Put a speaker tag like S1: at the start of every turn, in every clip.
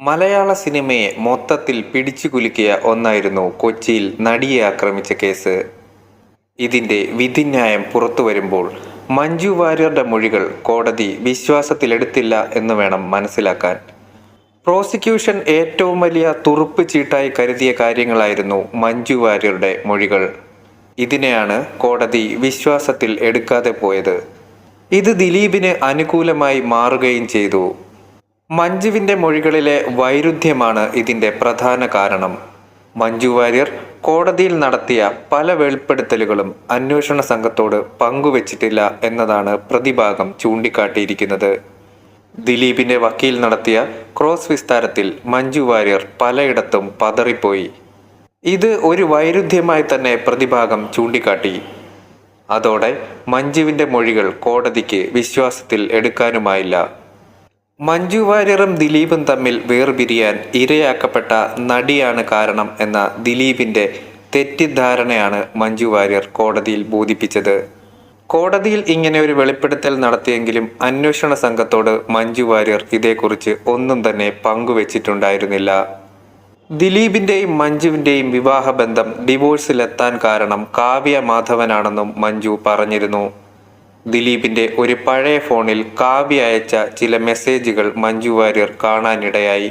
S1: മലയാള സിനിമയെ മൊത്തത്തിൽ പിടിച്ചു കുലുക്കിയ ഒന്നായിരുന്നു കൊച്ചിയിൽ നടിയെ ആക്രമിച്ച കേസ്. ഇതിന്റെ വിധിന്യായം പുറത്തു വരുമ്പോൾ മഞ്ജു വാര്യരുടെ മൊഴികൾ കോടതി വിശ്വാസത്തിലെടുത്തില്ല എന്ന് വേണം മനസ്സിലാക്കാൻ. പ്രോസിക്യൂഷൻ ഏറ്റവും വലിയ തുറുപ്പ് ചീട്ടായി കരുതിയ കാര്യങ്ങളായിരുന്നു മഞ്ജു വാര്യരുടെ മൊഴികൾ. ഇതിനെയാണ് കോടതി വിശ്വാസത്തിൽ എടുക്കാതെ പോയത്. ഇത് ദിലീപിന് അനുകൂലമായി മാറുകയും ചെയ്തു. മഞ്ജുവിന്റെ മൊഴികളിലെ വൈരുദ്ധ്യമാണ് ഇതിന്റെ പ്രധാന കാരണം. മഞ്ജു വാര്യർ കോടതിയിൽ നടത്തിയ പല വെളിപ്പെടുത്തലുകളും അന്വേഷണ സംഘത്തോട് പങ്കുവച്ചിട്ടില്ല എന്നതാണ് പ്രതിഭാഗം ചൂണ്ടിക്കാട്ടിയിരിക്കുന്നത്. ദിലീപിന്റെ വക്കീൽ നടത്തിയ ക്രോസ് വിസ്താരത്തിൽ മഞ്ജു വാര്യർ പലയിടത്തും പതറിപ്പോയി. ഇത് ഒരു വൈരുദ്ധ്യമായി തന്നെ പ്രതിഭാഗം ചൂണ്ടിക്കാട്ടി. അതോടെ മഞ്ജുവിന്റെ മൊഴികൾ കോടതിക്ക് വിശ്വാസത്തിൽ എടുക്കാനുമായില്ല. മഞ്ജു വാര്യറും ദിലീപും തമ്മിൽ വേർപിരിയാൻ ഇരയാക്കപ്പെട്ട നടിയാണ് കാരണം എന്ന ദിലീപിന്റെ തെറ്റിദ്ധാരണയാണ് മഞ്ജു വാര്യർ കോടതിയിൽ ബോധിപ്പിച്ചത്. കോടതിയിൽ ഇങ്ങനെ ഒരു വെളിപ്പെടുത്തൽ നടത്തിയെങ്കിലും അന്വേഷണ സംഘത്തോട് മഞ്ജു വാര്യർ ഇതേക്കുറിച്ച് ഒന്നും തന്നെ പങ്കുവച്ചിട്ടുണ്ടായിരുന്നില്ല. ദിലീപിന്റെയും മഞ്ജുവിന്റെയും വിവാഹബന്ധം ഡിവോഴ്സിലെത്താൻ കാരണം കാവ്യ മാധവനാണെന്നും മഞ്ജു പറഞ്ഞിരുന്നു. ദിലീപിന്റെ ഒരു പഴയ ഫോണിൽ കാവ്യ അയച്ച ചില മെസ്സേജുകൾ മഞ്ജു വാര്യർ കാണാനിടയായി.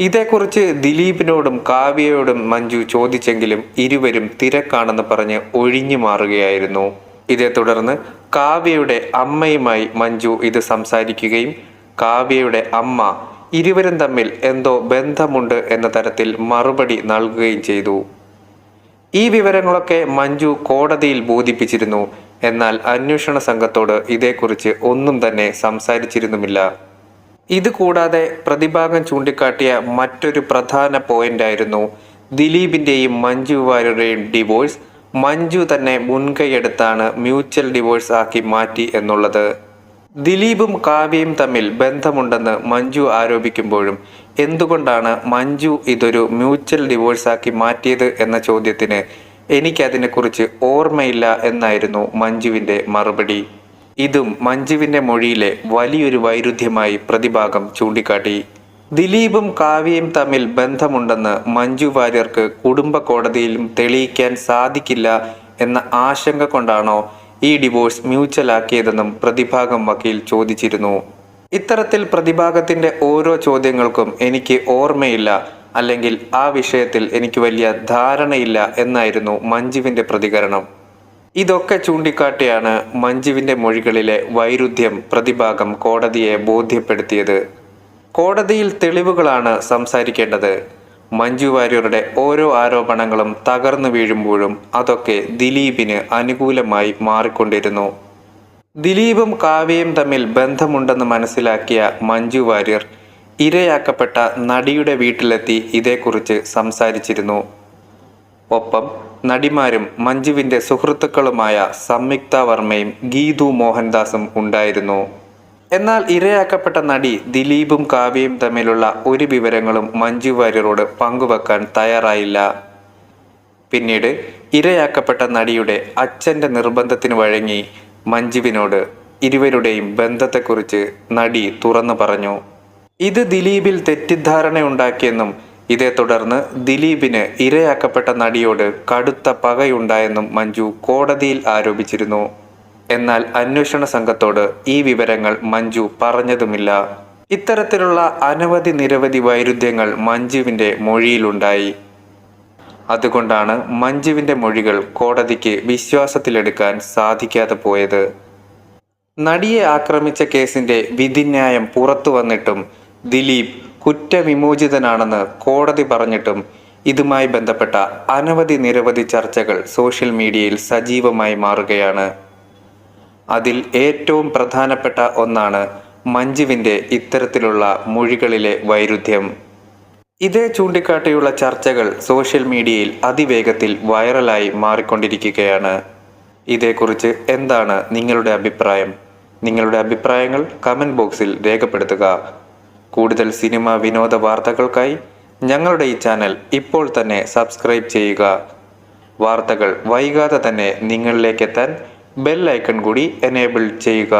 S1: ഇതേക്കുറിച്ച് ദിലീപിനോടും കാവ്യയോടും മഞ്ജു ചോദിച്ചെങ്കിലും ഇരുവരും തിരക്കാണെന്ന് പറഞ്ഞ് ഒഴിഞ്ഞു മാറുകയായിരുന്നു. ഇതേ തുടർന്ന് കാവ്യയുടെ അമ്മയുമായി മഞ്ജു ഇത് സംസാരിക്കുകയും കാവ്യയുടെ അമ്മ ഇരുവരും തമ്മിൽ എന്തോ ബന്ധമുണ്ട് എന്ന തരത്തിൽ മറുപടി നൽകുകയും ചെയ്തു. ഈ വിവരങ്ങളൊക്കെ മഞ്ജു കോടതിയിൽ ബോധിപ്പിച്ചിരുന്നു. എന്നാൽ അന്വേഷണ സംഘത്തോട് ഇതേക്കുറിച്ച് ഒന്നും തന്നെ സംസാരിച്ചിരുന്നുമില്ല. ഇത് കൂടാതെ പ്രതിഭാഗം ചൂണ്ടിക്കാട്ടിയ മറ്റൊരു പ്രധാന പോയിന്റായിരുന്നു ദിലീപിന്റെയും മഞ്ജു വാര്യരുടെയും ഡിവോഴ്സ്. മഞ്ജു തന്നെ മുൻകൈയെടുത്താണ് മ്യൂച്വൽ ഡിവോഴ്സ് ആക്കി മാറ്റി എന്നുള്ളത്. ദിലീപും കാവ്യയും തമ്മിൽ ബന്ധമുണ്ടെന്ന് മഞ്ജു ആരോപിക്കുമ്പോഴും എന്തുകൊണ്ടാണ് മഞ്ജു ഇതൊരു മ്യൂച്വൽ ഡിവോഴ്സ് ആക്കി മാറ്റിയത് എന്ന ചോദ്യത്തിന് എനിക്കതിനെക്കുറിച്ച് ഓർമ്മയില്ല എന്നായിരുന്നു മഞ്ജുവിന്റെ മറുപടി. ഇതും മഞ്ജുവിന്റെ മൊഴിയിലെ വലിയൊരു വൈരുദ്ധ്യമായി പ്രതിഭാഗം ചൂണ്ടിക്കാട്ടി. ദിലീപും കാവ്യയും തമ്മിൽ ബന്ധമുണ്ടെന്ന് മഞ്ജു വാര്യർക്ക് കുടുംബ കോടതിയിലും തെളിയിക്കാൻ സാധിക്കില്ല എന്ന ആശങ്ക കൊണ്ടാണോ ഈ ഡിവോഴ്സ് മ്യൂച്വൽ ആക്കിയതെന്നും പ്രതിഭാഗം വക്കീൽ ചോദിച്ചിരുന്നു. ഇത്തരത്തിൽ പ്രതിഭാഗത്തിന്റെ ഓരോ ചോദ്യങ്ങൾക്കും എനിക്ക് ഓർമ്മയില്ല. അല്ലെങ്കിൽ ആ വിഷയത്തിൽ എനിക്ക് വലിയ ധാരണയില്ല എന്നായിരുന്നു മഞ്ജുവിന്റെ പ്രതികരണം. ഇതൊക്കെ ചൂണ്ടിക്കാട്ടിയാണ് മഞ്ജുവിന്റെ മൊഴികളിലെ വൈരുദ്ധ്യം പ്രതിഭാഗം കോടതിയെ ബോധ്യപ്പെടുത്തിയത്. കോടതിയിൽ തെളിവുകളാണ് സംസാരിക്കേണ്ടത്. മഞ്ജു വാര്യരുടെ ഓരോ ആരോപണങ്ങളും തകർന്നു വീഴുമ്പോഴും അതൊക്കെ ദിലീപിന് അനുകൂലമായി മാറിക്കൊണ്ടിരുന്നു. ദിലീപും കാവ്യയും തമ്മിൽ ബന്ധമുണ്ടെന്ന് മനസ്സിലാക്കിയ മഞ്ജു വാര്യർ ഇരയാക്കപ്പെട്ട നടിയുടെ വീട്ടിലെത്തി ഇതേക്കുറിച്ച് സംസാരിച്ചിരുന്നു. ഒപ്പം നടിമാരും മഞ്ജുവിന്റെ സുഹൃത്തുക്കളുമായ സംയുക്ത വർമ്മയും ഗീതു മോഹൻദാസും ഉണ്ടായിരുന്നു. എന്നാൽ ഇരയാക്കപ്പെട്ട നടി ദിലീപും കാവ്യയും തമ്മിലുള്ള ഒരു വിവരങ്ങളും മഞ്ജു വാര്യരോട് പങ്കുവെക്കാൻ തയ്യാറായില്ല. പിന്നീട് ഇരയാക്കപ്പെട്ട നടിയുടെ അച്ഛന്റെ നിർബന്ധത്തിന് വഴങ്ങി മഞ്ജുവിനോട് ഇരുവരുടെയും ബന്ധത്തെക്കുറിച്ച് നടി തുറന്നു പറഞ്ഞു. ഇത് ദിലീപിൽ തെറ്റിദ്ധാരണയുണ്ടാക്കിയെന്നും ഇതേ തുടർന്ന് ദിലീപിന് ഇരയാക്കപ്പെട്ട നടിയോട് കടുത്ത പകയുണ്ടായെന്നും മഞ്ജു കോടതിയിൽ ആരോപിച്ചിരുന്നു. എന്നാൽ അന്വേഷണ സംഘത്തോട് ഈ വിവരങ്ങൾ മഞ്ജു പറഞ്ഞതുമില്ല. ഇത്തരത്തിലുള്ള അനവധി നിരവധി വൈരുദ്ധ്യങ്ങൾ മഞ്ജുവിന്റെ മൊഴിയിലുണ്ടായി. അതുകൊണ്ടാണ് മഞ്ജുവിന്റെ മൊഴികൾ കോടതിക്ക് വിശ്വാസത്തിലെടുക്കാൻ സാധിക്കാതെ പോയത്. നടിയെ ആക്രമിച്ച കേസിന്റെ വിധിന്യായം പുറത്തു വന്നിട്ടും ദിലീപ് കുറ്റവിമോചിതനാണെന്ന് കോടതി പറഞ്ഞിട്ടും ഇതുമായി ബന്ധപ്പെട്ട അനവധി നിരവധി ചർച്ചകൾ സോഷ്യൽ മീഡിയയിൽ സജീവമായി മാറുകയാണ്. അതിൽ ഏറ്റവും പ്രധാനപ്പെട്ട ഒന്നാണ് മഞ്ജുവിന്റെ ഇത്തരത്തിലുള്ള മൊഴികളിലെ വൈരുദ്ധ്യം. ഇതേ ചൂണ്ടിക്കാട്ടിയുള്ള ചർച്ചകൾ സോഷ്യൽ മീഡിയയിൽ അതിവേഗത്തിൽ വൈറലായി മാറിക്കൊണ്ടിരിക്കുകയാണ്. ഇതേക്കുറിച്ച് എന്താണ് നിങ്ങളുടെ അഭിപ്രായം? നിങ്ങളുടെ അഭിപ്രായങ്ങൾ കമന്റ് ബോക്സിൽ രേഖപ്പെടുത്തുക. കൂടുതൽ സിനിമ വിനോദ വാർത്തകൾക്കായി ഞങ്ങളുടെ ഈ ചാനൽ ഇപ്പോൾ തന്നെ സബ്സ്ക്രൈബ് ചെയ്യുക. വാർത്തകൾ വൈകാതെ തന്നെ നിങ്ങളിലേക്ക് എത്താൻ ബെൽ ഐക്കൺ കൂടി എനേബിൾ ചെയ്യുക.